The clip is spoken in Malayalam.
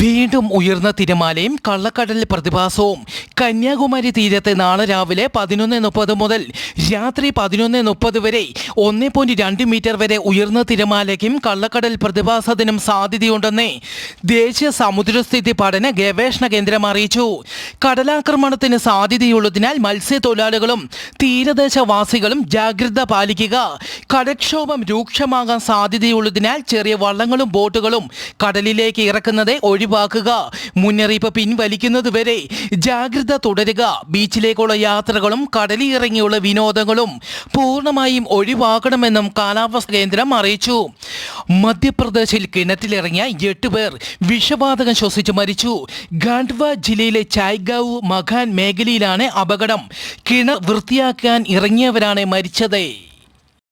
വീണ്ടും ഉയർന്ന തിരമാലയും കള്ളക്കടൽ പ്രതിഭാസവും. കന്യാകുമാരി തീരത്ത് നാളെ രാവിലെ പതിനൊന്ന് മുപ്പത് മുതൽ രാത്രി പതിനൊന്ന് മുപ്പത് വരെ ഒന്ന് പോയിന്റ് രണ്ട് മീറ്റർ വരെ ഉയർന്ന തിരമാലയ്ക്കും കള്ളക്കടൽ പ്രതിഭാസത്തിനും സാധ്യതയുണ്ടെന്ന് ദേശീയ സമുദ്രസ്ഥിതി പഠന ഗവേഷണ കേന്ദ്രം അറിയിച്ചു. കടലാക്രമണത്തിന് സാധ്യതയുള്ളതിനാൽ മത്സ്യത്തൊഴിലാളികളും തീരദേശവാസികളും ജാഗ്രത പാലിക്കുക. കടക്ഷോഭം രൂക്ഷമാകാൻ സാധ്യതയുള്ളതിനാൽ ചെറിയ വള്ളങ്ങളും ബോട്ടുകളും കടലിലേക്ക് ഇറക്കുന്നത് ഒഴിവാക്കുക. മുന്നറിയിപ്പ് പിൻവലിക്കുന്നതുവരെ ജാഗ്രത തുടരുക. ബീച്ചിലേക്കുള്ള യാത്രകളും കടലിൽ ഇറങ്ങിയുള്ള വിനോദങ്ങളും പൂർണമായും ഒഴിവാക്കണമെന്നും കാലാവസ്ഥ കേന്ദ്രം അറിയിച്ചു. മധ്യപ്രദേശിൽ കിണറ്റിലിറങ്ങിയ എട്ട് പേർ വിഷവാതകം ശ്വസിച്ച് മരിച്ചു. ഗാണ്ഡ്വ ജില്ലയിലെ ചായ്ഗാവ് മഖാൻ മേഖലയിലാണ് അപകടം. കിണർ വൃത്തിയാക്കാൻ ഇറങ്ങിയവരാണ് മരിച്ചത്.